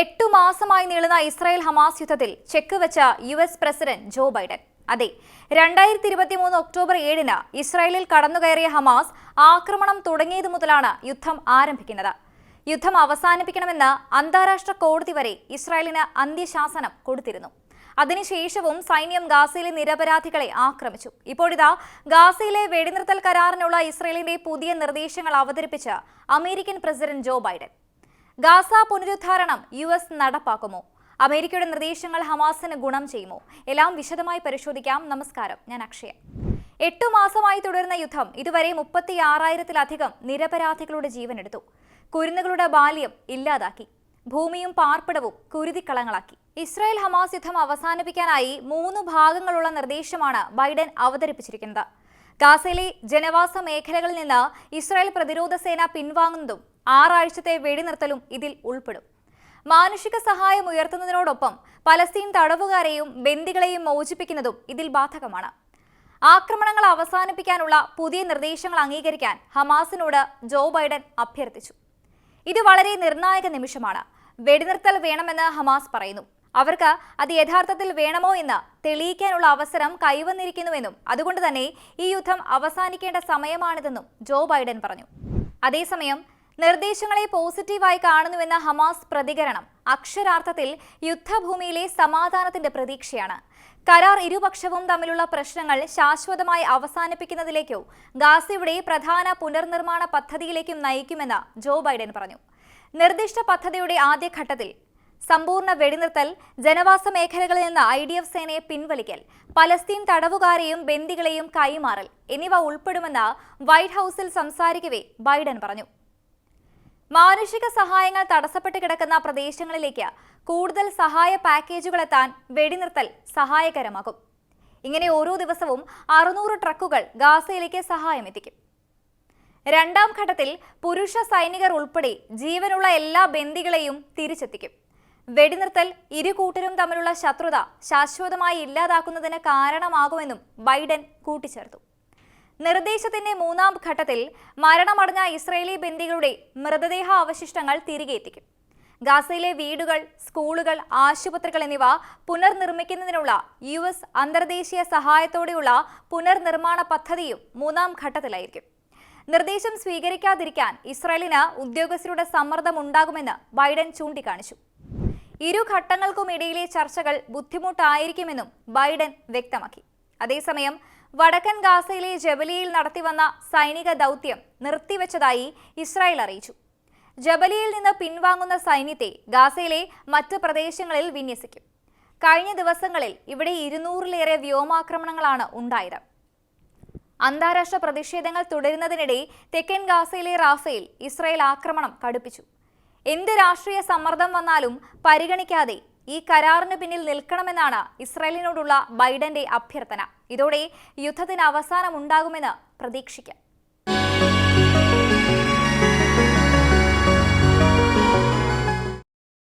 എട്ടു മാസമായി നീളുന്ന ഇസ്രായേൽ ഹമാസ് യുദ്ധത്തിൽ ചെക്ക് വെച്ച U S president Joe Biden. അതെ രണ്ടായിരത്തി ഇരുപത്തി മൂന്ന് ഒക്ടോബർ ഏഴിന് ഇസ്രായേലിൽ കടന്നുകയറിയ ഹമാസ് ആക്രമണം തുടങ്ങിയതു മുതലാണ് യുദ്ധം ആരംഭിക്കുന്നത്. യുദ്ധം അവസാനിപ്പിക്കണമെന്ന് അന്താരാഷ്ട്ര കോടതി വരെ ഇസ്രായേലിന് അന്ത്യശാസനം കൊടുത്തിരുന്നു. അതിനുശേഷവും സൈന്യം ഗാസയിലെ നിരപരാധികളെ ആക്രമിച്ചു. ഇപ്പോഴിതാ ഗാസയിലെ വെടിനിർത്തൽ കരാറിനുള്ള ഇസ്രായേലിന്റെ പുതിയ നിർദ്ദേശങ്ങൾ അവതരിപ്പിച്ച് American president Joe Biden. Gaza പുനരുദ്ധാരണം യു എസ് നടപ്പാക്കുമോ? അമേരിക്കയുടെ നിർദ്ദേശങ്ങൾ ഹമാസിന് ഗുണം ചെയ്യുമോ? എല്ലാം വിശദമായി പരിശോധിക്കാം. നമസ്കാരം. ഞാൻ അക്ഷയ. എട്ടു മാസമായി തുടരുന്ന യുദ്ധം ഇതുവരെ മുപ്പത്തി ആറായിരത്തിലധികം നിരപരാധികളുടെ ജീവനെടുത്തു. കുരുന്നുകളുടെ ബാല്യം ഇല്ലാതാക്കി. ഭൂമിയും പാർപ്പിടവും കുരുതിക്കളങ്ങളാക്കി. ഇസ്രായേൽ ഹമാസ് യുദ്ധം അവസാനിപ്പിക്കാനായി മൂന്ന് ഭാഗങ്ങളുള്ള നിർദ്ദേശമാണ് ബൈഡൻ അവതരിപ്പിച്ചിരിക്കുന്നത്. ഗാസയിലെ ജനവാസ മേഖലകളിൽ നിന്ന് ഇസ്രായേൽ പ്രതിരോധ സേന പിൻവാങ്ങുന്നതും ആറാഴ്ചത്തെ വെടിനിർത്തലും ഇതിൽ ഉൾപ്പെടും. മാനുഷിക സഹായം ഉയർത്തുന്നതിനോടൊപ്പം പലസ്തീൻ തടവുകാരെയും ബന്ദികളെയും മോചിപ്പിക്കുന്നതും ഇതിൽ ബാധകമാണ്. ആക്രമണങ്ങൾ അവസാനിപ്പിക്കാനുള്ള പുതിയ നിർദ്ദേശങ്ങൾ അംഗീകരിക്കാൻ ഹമാസിനോട് ജോ ബൈഡൻ അഭ്യർത്ഥിച്ചു. ഇത് വളരെ നിർണായക നിമിഷമാണ്. വെടിനിർത്തൽ വേണമെന്ന് ഹമാസ് പറയുന്നു. അവർക്ക് അത് യഥാർത്ഥത്തിൽ വേണമോ എന്ന് തെളിയിക്കാനുള്ള അവസരം കൈവന്നിരിക്കുന്നുവെന്നും അതുകൊണ്ട് തന്നെ ഈ യുദ്ധം അവസാനിക്കേണ്ട സമയമാണിതെന്നും ജോ ബൈഡൻ പറഞ്ഞു. അതേസമയം നിർദ്ദേശങ്ങളെ പോസിറ്റീവായി കാണുന്നുവെന്ന ഹമാസ് പ്രതികരണം അക്ഷരാർത്ഥത്തിൽ യുദ്ധഭൂമിയിലെ സമാധാനത്തിന്റെ പ്രതീക്ഷയാണ്. കരാർ ഇരുപക്ഷവും തമ്മിലുള്ള പ്രശ്നങ്ങൾ ശാശ്വതമായി അവസാനിപ്പിക്കുന്നതിലേക്കോ ഗാസയുടെ പ്രധാന പുനർനിർമ്മാണ പദ്ധതിയിലേക്കും നയിക്കുമെന്ന് ജോ ബൈഡൻ പറഞ്ഞു. നിർദ്ദിഷ്ട പദ്ധതിയുടെ ആദ്യഘട്ടത്തിൽ സമ്പൂർണ വെടിനിർത്തൽ ജനവാസ മേഖലകളിൽ നിന്ന് ഐ ഡി എഫ് സേനയെ പിൻവലിക്കൽ പലസ്തീൻ തടവുകാരെയും ബന്ദികളെയും കൈമാറൽ എന്നിവ ഉൾപ്പെടുമെന്ന് വൈറ്റ് ഹൌസിൽ സംസാരിക്കവേ ബൈഡൻ പറഞ്ഞു. മാനുഷിക സഹായങ്ങൾ തടസ്സപ്പെട്ട് കിടക്കുന്ന പ്രദേശങ്ങളിലേക്ക് കൂടുതൽ സഹായ പാക്കേജുകൾ എത്താൻ വെടിനിർത്തൽ സഹായകരമാകും. ഇങ്ങനെ ഓരോ ദിവസവും അറുന്നൂറ് ട്രക്കുകൾ ഗാസയിലേക്ക് സഹായം എത്തിക്കും. രണ്ടാം ഘട്ടത്തിൽ പുരുഷ സൈനികർ ഉൾപ്പെടെ ജീവനുള്ള എല്ലാ ബന്ദികളെയും തിരിച്ചെത്തിക്കും. വെടിനിർത്തൽ ഇരു കൂട്ടരും തമ്മിലുള്ള ശത്രുത ശാശ്വതമായി ഇല്ലാതാക്കുന്നതിന് കാരണമാകുമെന്നും ബൈഡൻ കൂട്ടിച്ചേർത്തു. നിർദ്ദേശത്തിന്റെ മൂന്നാം ഘട്ടത്തിൽ മരണമടഞ്ഞ ഇസ്രയേലി ബന്ദികളുടെ മൃതദേഹ അവശിഷ്ടങ്ങൾ തിരികെ എത്തിക്കും. ഗാസയിലെ വീടുകൾ സ്കൂളുകൾ ആശുപത്രികൾ എന്നിവ പുനർനിർമ്മിക്കുന്നതിനുള്ള യു എസ് അന്തർദേശീയ സഹായത്തോടെയുള്ള പുനർനിർമ്മാണ പദ്ധതിയും മൂന്നാം ഘട്ടത്തിലായിരിക്കും. നിർദ്ദേശം സ്വീകരിക്കാതിരിക്കാൻ ഇസ്രായേലിന് ഉദ്യോഗസ്ഥരുടെ സമ്മർദ്ദം ഉണ്ടാകുമെന്ന് ബൈഡൻ ചൂണ്ടിക്കാണിച്ചു. ഇരു ഘട്ടങ്ങൾക്കും ഇടയിലെ ചർച്ചകൾ ബുദ്ധിമുട്ടായിരിക്കുമെന്നും ബൈഡൻ വ്യക്തമാക്കി. അതേസമയം വടക്കൻ ഗാസയിലെ ജബലിയിൽ നടത്തിവന്ന സൈനിക ദൗത്യം നിർത്തിവെച്ചതായി ഇസ്രായേൽ അറിയിച്ചു. ജബലിയിൽ നിന്ന് പിൻവാങ്ങുന്ന സൈന്യത്തെ ഗാസയിലെ മറ്റ് പ്രദേശങ്ങളിൽ വിന്യസിക്കും. കഴിഞ്ഞ ദിവസങ്ങളിൽ ഇവിടെ ഇരുന്നൂറിലേറെ വ്യോമാക്രമണങ്ങളാണ് ഉണ്ടായത്. അന്താരാഷ്ട്ര പ്രതിഷേധങ്ങൾ തുടരുന്നതിനിടെ തെക്കൻ ഗാസയിലെ റാഫയിൽ ഇസ്രായേൽ ആക്രമണം കടുപ്പിച്ചു. എന്ത് രാഷ്ട്രീയ സമ്മർദ്ദം വന്നാലും പരിഗണിക്കാതെ ഈ കരാറിന് പിന്നിൽ നിൽക്കണമെന്നാണ് ഇസ്രായേലിനോടുള്ള ബൈഡന്റെ അഭ്യർത്ഥന. ഇതോടെ യുദ്ധത്തിന് അവസാനമുണ്ടാകുമെന്ന് പ്രതീക്ഷിക്കാം.